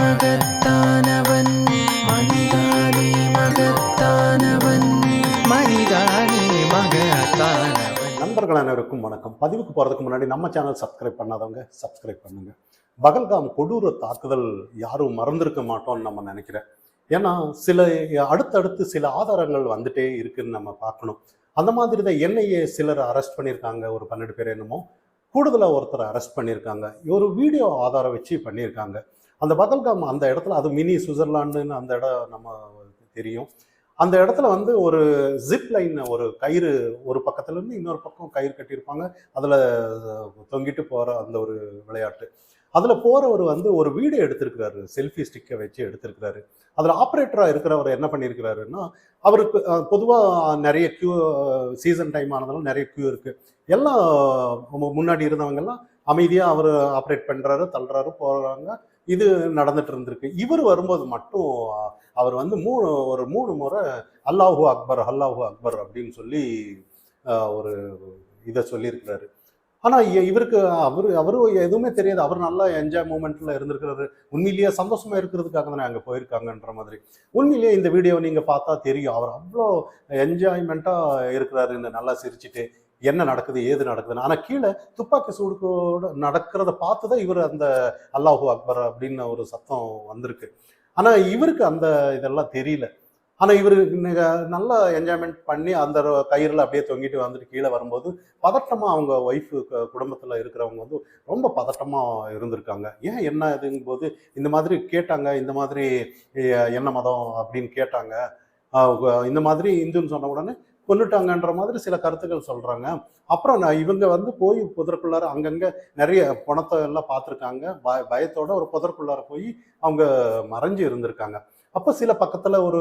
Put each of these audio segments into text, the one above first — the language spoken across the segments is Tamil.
மகத்தானவன் மகத்தானவன் மகத்தானவன். நண்பர்கள் அனைவருக்கும் வணக்கம். பதிவுக்கு போகிறதுக்கு முன்னாடி நம்ம சேனல் சப்ஸ்கிரைப் பண்ணாதவங்க சப்ஸ்கிரைப் பண்ணுங்க. பகல்காம் கொடூர தாக்குதல் யாரும் மறந்திருக்க மாட்டோம்னு நம்ம நினைக்கிறேன். ஏன்னா சில அடுத்தடுத்து சில ஆதாரங்கள் வந்துட்டே இருக்குன்னு நம்ம பார்க்கணும். அந்த மாதிரி தான் என்ஐஏ சிலர் அரெஸ்ட் பண்ணியிருக்காங்க. ஒரு பன்னெண்டு பேர் என்னமோ. கூடுதலாக ஒருத்தரை அரெஸ்ட் பண்ணியிருக்காங்க. ஒரு வீடியோ ஆதாரம் வச்சு பண்ணியிருக்காங்க. அந்த பகல்காம் அந்த இடத்துல அது மினி சுவிட்சர்லாண்டுன்னு அந்த இடம் நம்ம தெரியும். அந்த இடத்துல வந்து ஒரு ஜிப் லைன் ஒரு கயிறு ஒரு பக்கத்துலேருந்து இன்னொரு பக்கம் கயிறு கட்டியிருப்பாங்க. அதில் தொங்கிட்டு போகிற அந்த ஒரு விளையாட்டு. அதில் போகிறவர் வந்து ஒரு வீடியோ எடுத்திருக்கிறாரு செல்ஃபி ஸ்டிக்கை வச்சு எடுத்திருக்கிறாரு. அதில் ஆப்ரேட்டராக இருக்கிறவர் என்ன பண்ணியிருக்கிறாருன்னா அவருக்கு பொதுவாக நிறைய க்யூ சீசன் டைம் ஆனதெல்லாம் நிறைய க்யூ இருக்குது எல்லாம் முன்னாடி இருந்தவங்கெல்லாம் அமைதியாக அவர் ஆப்ரேட் பண்ணுறாரு தள்ளுறாரு போகிறாங்க இது நடந்துட்டு இருந்திருக்கு. இவர் வரும்போது மட்டும் அவர் வந்து மூணு ஒரு மூணு முறை அல்லாஹூ அக்பர் அல்லாஹூ அக்பர் அப்படின்னு சொல்லி ஒரு இதை சொல்லியிருக்கிறாரு. ஆனால் இவருக்கு அவர் அவரும் எதுவுமே தெரியாது. அவர் நல்லா என்ஜாய் மூமெண்ட்ல இருந்திருக்கிறாரு. உண்மையிலேயே சந்தோஷமா இருக்கிறதுக்காக தானே அங்கே போயிருக்காங்கன்ற மாதிரி. உண்மையிலேயே இந்த வீடியோ நீங்க பார்த்தா தெரியும். அவர் அவ்வளோ என்ஜாய்மெண்ட்டா இருக்கிறாருன்னு நல்லா சிரிச்சுட்டு என்ன நடக்குது ஏது நடக்குதுன்னு. ஆனால் கீழே துப்பாக்கி சூடுக்கோட நடக்கிறத பார்த்து தான் இவர் அந்த அல்லாஹூ அக்பர் அப்படின்னு ஒரு சத்தம் வந்திருக்கு. ஆனால் இவருக்கு அந்த இதெல்லாம் தெரியல. ஆனால் இவர் நல்லா என்ஜாய்மெண்ட் பண்ணி அந்த கயிறில் அப்படியே தொங்கிட்டு வந்துட்டு கீழே வரும்போது பதட்டமாக அவங்க ஒய்ஃபு குடும்பத்தில் இருக்கிறவங்க வந்து ரொம்ப பதட்டமாக இருந்திருக்காங்க. ஏன் என்ன இதுங்கும் போது இந்த மாதிரி கேட்டாங்க இந்த மாதிரி என்ன மதம் அப்படின்னு கேட்டாங்க. இந்த மாதிரி இந்துன்னு சொன்ன உடனே கொன்னுட்டாங்கன்ற மாதிரி சில கருத்துக்கள் சொல்கிறாங்க அப்புறம் நான் இவங்க வந்து போய் புதற்குள்ளார அங்கங்கே நிறைய பணத்தை எல்லாம் பார்த்துருக்காங்க. பய பயத்தோட ஒரு புதற்குள்ளார போய் அவங்க மறைஞ்சு இருந்திருக்காங்க. அப்போ சில பக்கத்தில் ஒரு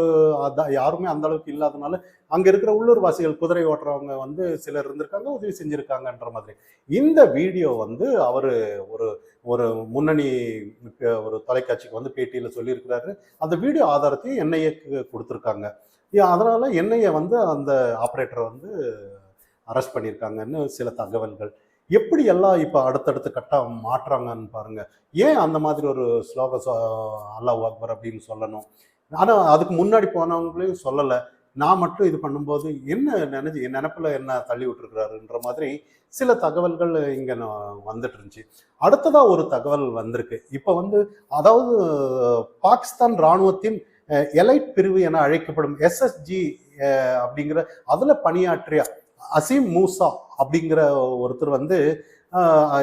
யாருமே அந்த அளவுக்கு இல்லாதனால அங்கே இருக்கிற உள்ளூர்வாசிகள் குதிரை ஓட்டுறவங்க வந்து சிலர் இருந்திருக்காங்க உதவி செஞ்சுருக்காங்கன்ற மாதிரி. இந்த வீடியோ வந்து அவர் ஒரு ஒரு முன்னணி ஒரு தொலைக்காட்சிக்கு வந்து பேட்டியில் சொல்லியிருக்கிறாரு. அந்த வீடியோ ஆதாரத்தையும் என்ஐஏக்கு கொடுத்துருக்காங்க. அதனால் அதனால என்ஐஏ வந்து அந்த ஆப்ரேட்டரை வந்து அரெஸ்ட் பண்ணியிருக்காங்கன்னு சில தகவல்கள். எப்படி எல்லாம் இப்போ அடுத்தடுத்து கட்டாக மாற்றுறாங்கன்னு பாருங்க. ஏன் அந்த மாதிரி ஒரு ஸ்லோக அல்லாஹ் அக்பர் அப்படின்னு சொல்லணும்? ஆனால் அதுக்கு முன்னாடி போனவங்களையும் சொல்லலை. நான் மட்டும் இது பண்ணும்போது என்ன நினைச்சு என் நினப்பில் என்ன தள்ளி விட்டுருக்கிறாருன்ற மாதிரி சில தகவல்கள் இங்கே வந்துட்டு இருந்துச்சு அடுத்ததாக ஒரு தகவல் வந்திருக்கு. இப்போ வந்து அதாவது பாகிஸ்தான் இராணுவத்தின் எலைட் பிரிவு என அழைக்கப்படும் எஸ்எஸ்ஜி அப்படிங்கிற அதில் பணியாற்றிய அசீம் மூசா அப்படிங்கிற ஒருத்தர் வந்து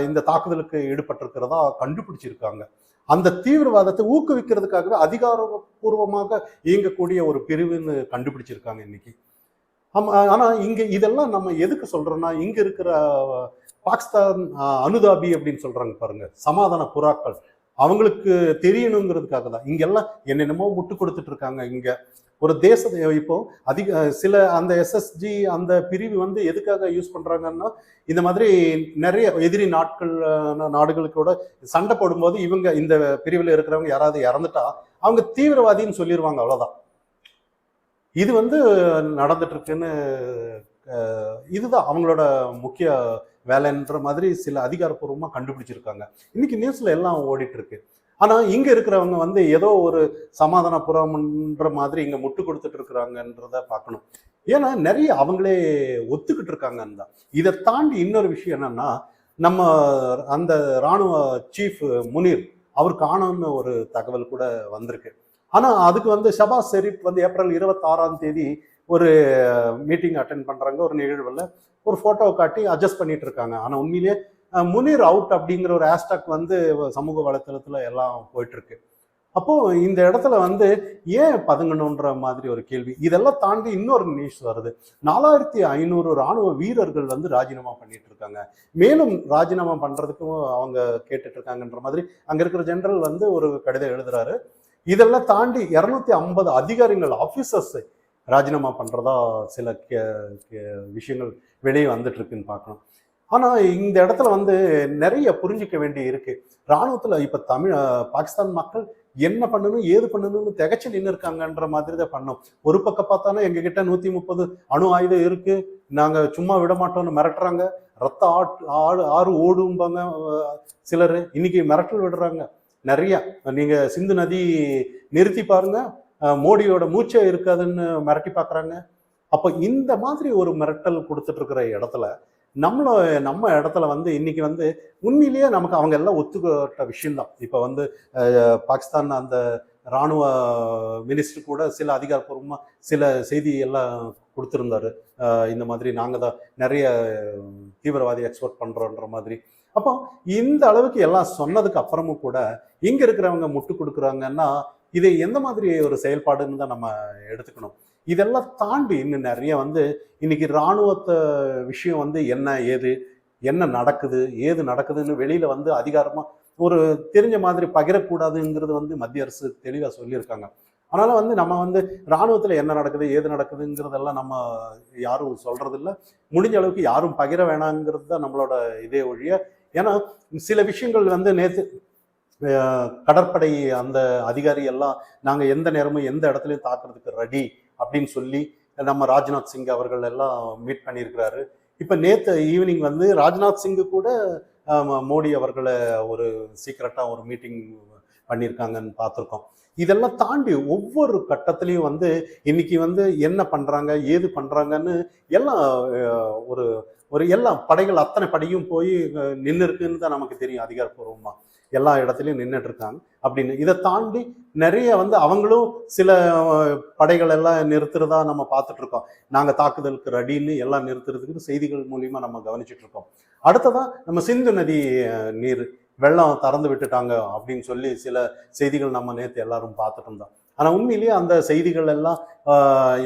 இந்த தாக்குதலுக்கு ஈடுபட்டிருக்கிறதா கண்டுபிடிச்சிருக்காங்க. அந்த தீவிரவாதத்தை ஊக்குவிக்கிறதுக்காகவே அதிகாரபூர்வமாக இயங்கக்கூடிய ஒரு பிரிவுன்னு கண்டுபிடிச்சிருக்காங்க இன்னைக்கு. ஆமா, ஆனா இங்க இதெல்லாம் நம்ம எதுக்கு சொல்றோம்னா இங்க இருக்கிற பாகிஸ்தான் அனுதாபி அப்படின்னு சொல்றாங்க பாருங்க சமாதான புறாக்கள். அவங்களுக்கு தெரியணுங்கிறதுக்காக தான். இங்கெல்லாம் என்னென்னமோ முட்டு கொடுத்துட்டு இருக்காங்க இங்கே. ஒரு தேசத்தை இப்போ அதிக சில அந்த எஸ்எஸ்ஜி அந்த பிரிவு வந்து எதுக்காக யூஸ் பண்ணுறாங்கன்னா இந்த மாதிரி நிறைய எதிரி நாட்கள் நாடுகளுக்கூட சண்டை போடும்போது இவங்க இந்த பிரிவில் இருக்கிறவங்க யாராவது இறந்துட்டா அவங்க தீவிரவாதின்னு சொல்லிடுவாங்க அவ்வளோதான் இது வந்து நடந்துட்டு இருக்குன்னு இதுதான் அவங்களோட முக்கிய வேலைன்ற மாதிரி சில அதிகாரப்பூர்வமாக கண்டுபிடிச்சிருக்காங்க. இன்னைக்கு நியூஸில் எல்லாம் ஓடிட்டு இருக்கு ஆனால் இங்கே இருக்கிறவங்க வந்து ஏதோ ஒரு சமாதானபுரம்ன்ற மாதிரி இங்கே முட்டு கொடுத்துட்டு இருக்கிறாங்கன்றத பார்க்கணும். ஏன்னா நிறைய அவங்களே ஒத்துக்கிட்டு இருக்காங்கன்னு தான் இதை தாண்டி இன்னொரு விஷயம் என்னன்னா நம்ம அந்த ராணுவ சீஃப் முனீர் அவர் காணோம்னு ஒரு தகவல் கூட வந்திருக்கு. ஆனால் அதுக்கு வந்து ஷபாஸ் ஷெரீப் வந்து ஏப்ரல் இருபத்தாறாம் தேதி ஒரு மீட்டிங் அட்டென்ட் பண்ணுறாங்க ஒரு நிகழ்வில் ஒரு ஃபோட்டோவை காட்டி அட்ஜஸ்ட் பண்ணிட்டு இருக்காங்க. ஆனால் உண்மையிலேயே முனீர் அவுட் அப்படிங்கிற ஒரு ஹேஷ்டாக் வந்து சமூக வலைத்தளத்தில் எல்லாம் போயிட்டுருக்கு. அப்போது இந்த இடத்துல வந்து ஏன் பதுங்கணுன்ற மாதிரி ஒரு கேள்வி. இதெல்லாம் தாண்டி இன்னொரு நியூஸ் வருது. நாலாயிரத்தி ஐநூறு ராணுவ வீரர்கள் வந்து ராஜினாமா பண்ணிட்டு இருக்காங்க. மேலும் ராஜினாமா பண்ணுறதுக்கும் அவங்க கேட்டுட்டு இருக்காங்கன்ற மாதிரி அங்கே இருக்கிற ஜெனரல் வந்து ஒரு கடிதம் எழுதுறாரு. இதெல்லாம் தாண்டி இரநூத்தி ஐம்பது அதிகாரிகள் ஆஃபீஸர்ஸ் ராஜினாமா பண்ணுறதா சில கே- கே- விஷயங்கள் வெளியே வந்துட்டு இருக்குன்னு பார்க்கணும். ஆனால் இந்த இடத்துல வந்து நிறைய புரிஞ்சிக்க வேண்டி இருக்கு. இராணுவத்தில் இப்போ தமிழ் பாகிஸ்தான் மக்கள் என்ன பண்ணணும் ஏது பண்ணணும்னு திகச்சு நின்று இருக்காங்கன்ற மாதிரி தான் பண்ணோம். ஒரு பக்கம் பார்த்தாலும் எங்ககிட்ட நூற்றி முப்பது அணு ஆயுதம் இருக்கு. நாங்கள் சும்மா விட மாட்டோம்னு மிரட்டுறாங்க. ரத்த ஆட் ஆடு ஆறு ஓடும்பாங்க சிலர். இன்னைக்கு மிரட்டல் விடுறாங்க. நிறையா. நீங்கள் சிந்து நதி நிறுத்தி பாருங்க. மோடியோட மூச்சே இருக்காதுன்னு மிரட்டி பார்க்குறாங்க. அப்போ இந்த மாதிரி ஒரு மிரட்டல் கொடுத்துட்டு இருக்கிற இடத்துல நம்மள நம்ம இடத்துல வந்து இன்னைக்கு வந்து உண்மையிலேயே நமக்கு அவங்க எல்லாம் ஒத்துக்கிட்ட விஷயம்தான். இப்போ வந்து பாகிஸ்தான் அந்த ராணுவ மினிஸ்டர் கூட சில அதிகாரப்பூர்வமாக சில செய்தி எல்லாம் கொடுத்துருந்தாரு இந்த மாதிரி நாங்கள் தான் நிறைய தீவிரவாதி எக்ஸ்போர்ட் பண்ணுறோன்ற மாதிரி. அப்போ இந்த அளவுக்கு எல்லாம் சொன்னதுக்கு அப்புறமும் கூட இங்கே இருக்கிறவங்க முட்டு கொடுக்குறாங்கன்னா இது எந்த மாதிரி ஒரு செயல்பாடுன்னு தான் நம்ம எடுத்துக்கணும். இதெல்லாம் தாண்டி இன்னும் நிறைய வந்து இன்னைக்கு இராணுவத்தை விஷயம் வந்து என்ன ஏது என்ன நடக்குது ஏது நடக்குதுன்னு வெளியில வந்து அதிகாரமா ஒரு தெரிஞ்ச மாதிரி பகிரக்கூடாதுங்கிறது வந்து மத்திய அரசு தெளிவாக சொல்லியிருக்காங்க. அதனால வந்து நம்ம வந்து இராணுவத்தில் என்ன நடக்குது ஏது நடக்குதுங்கிறதெல்லாம் நம்ம யாரும் சொல்றது இல்ல முடிஞ்ச அளவுக்கு யாரும் பகிர வேணாங்கிறது தான் நம்மளோட இதே ஒழிய ஏன்னா சில விஷயங்கள் வந்து நேற்று கடற்படை அந்த அதிகாரி எல்லாம் நாங்கள் எந்த நேரமும் எந்த இடத்துலையும் தாக்குறதுக்கு ரெடி அப்படின்னு சொல்லி நம்ம ராஜ்நாத் சிங் அவர்கள் எல்லாம் மீட் பண்ணியிருக்கிறாரு. இப்போ நேற்று ஈவினிங் வந்து ராஜ்நாத் சிங்கு கூட மோடி அவர்களை ஒரு சீக்கிரட்டாக ஒரு மீட்டிங் பண்ணியிருக்காங்கன்னு பார்த்துருக்கோம். இதெல்லாம் தாண்டி ஒவ்வொரு கட்டத்துலேயும் வந்து இன்னைக்கு வந்து என்ன பண்ணுறாங்க ஏது பண்ணுறாங்கன்னு எல்லாம் ஒரு ஒரு எல்லாம் படைகள் அத்தனை படையும் போய் நின்று இருக்குன்னு தான் நமக்கு தெரியும் அதிகாரப்பூர்வமாக எல்லா இடத்துலையும் நின்றுட்டு இருக்காங்க அப்படின்னு. இதை தாண்டி நிறைய வந்து அவங்களும் சில படைகள் எல்லாம் நிறுத்துறதா நம்ம பார்த்துட்டு இருக்கோம் நாங்கள் தாக்குதலுக்கு ரெடின்னு எல்லாம் நிறுத்துறதுக்கு செய்திகள் மூலியமாக நம்ம கவனிச்சுட்டு இருக்கோம் அடுத்ததா நம்ம சிந்து நதி நீர் வெள்ளம் திறந்து விட்டுட்டாங்க அப்படின்னு சொல்லி சில செய்திகள் நம்ம நேற்று எல்லாரும் பார்த்துட்டு இருந்தோம். ஆனால் உண்மையிலேயே அந்த செய்திகள் எல்லாம்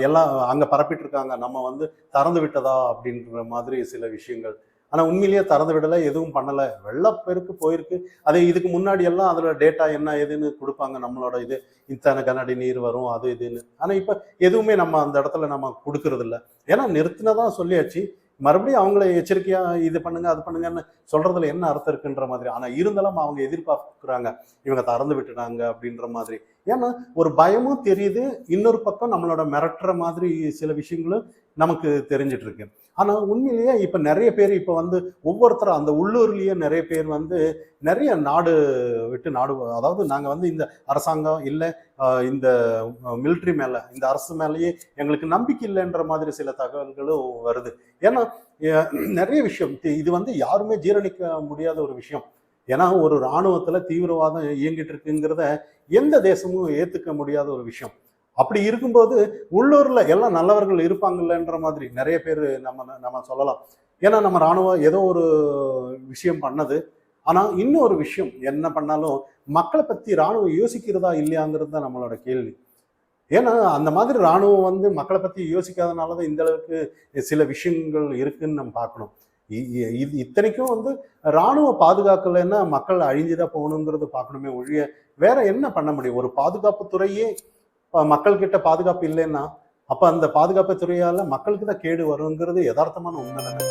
எல்லாம் அங்கே பரப்பிட்டு இருக்காங்க நம்ம வந்து திறந்து விட்டதா அப்படின்ற மாதிரி சில விஷயங்கள். ஆனால் உண்மையிலேயே திறந்து விடலை எதுவும் பண்ணலை. வெள்ளப்பெருக்கு போயிருக்கு. அது இதுக்கு முன்னாடி எல்லாம் அதில் டேட்டா என்ன ஏதுன்னு கொடுப்பாங்க. நம்மளோட இது இத்தனை கண்ணாடி நீர் வரும் அது இதுன்னு. ஆனால் இப்போ எதுவுமே நம்ம அந்த இடத்துல நம்ம கொடுக்கறதில்ல. ஏன்னா நிறுத்தினதான் சொல்லியாச்சு. மறுபடியும் அவங்கள எச்சரிக்கையா இது பண்ணுங்க அது பண்ணுங்கன்னு சொல்றதுல என்ன அர்த்தம் இருக்குன்ற மாதிரி. ஆனா இருந்தாலும் அவங்க எதிர்பார்க்குறாங்க இவங்க திறந்து விட்டுட்டாங்க அப்படின்ற மாதிரி. ஏன்னா ஒரு பயமும் தெரியுது இன்னொரு பக்கம் நம்மளோட மிரட்டுற மாதிரி சில விஷயங்களும் நமக்கு தெரிஞ்சிட்ருக்கு. ஆனால் உண்மையிலேயே இப்போ நிறைய பேர் இப்போ வந்து ஒவ்வொருத்தரும் அந்த உள்ளூர்லேயே நிறைய பேர் வந்து நிறைய நாடு விட்டு நாடு அதாவது நாங்கள் வந்து இந்த அரசாங்கம் இல்லை இந்த மிலிட்ரி மேலே இந்த அரசு மேலேயே எங்களுக்கு நம்பிக்கை இல்லைன்ற மாதிரி சில தகவல்களும் வருது. ஏன்னா நிறைய விஷயம் இது வந்து யாருமே ஜீரணிக்க முடியாத ஒரு விஷயம். ஏன்னா ஒரு இராணுவத்தில் தீவிரவாதம் இயங்கிட்டு இருக்குங்கிறத எந்த தேசமும் ஏற்றுக்க முடியாத ஒரு விஷயம். அப்படி இருக்கும்போது உள்ளூர்ல எல்லாம் நல்லவர்கள் இருப்பாங்கல்லன்ற மாதிரி நிறைய பேர் நம்ம நம்ம சொல்லலாம். ஏன்னா நம்ம இராணுவம் ஏதோ ஒரு விஷயம் பண்ணது. ஆனா இன்னொரு விஷயம் என்ன பண்ணாலும் மக்களை பத்தி இராணுவம் யோசிக்கிறதா இல்லையாங்கிறது தான் நம்மளோட கேள்வி. ஏன்னா அந்த மாதிரி இராணுவம் வந்து மக்களை பத்தி யோசிக்காதனால தான் இந்த அளவுக்கு சில விஷயங்கள் இருக்குன்னு நம்ம பார்க்கணும். இ- இ- இது இத்தனைக்கும் வந்து இராணுவ பாதுகாக்கலைன்னா மக்கள் அழிஞ்சுதான் போகணுங்கிறது பார்க்கணுமே ஒழிய வேற என்ன பண்ண முடியும்? ஒரு பாதுகாப்பு துறையே மக்கள் கிட்ட பாதுகாப்பு இல்லைன்னா அப்ப அந்த பாதுகாப்பு துறையால மக்களுக்கு தான் கேடு வருங்கிறது யதார்த்தமான உண்மை தானே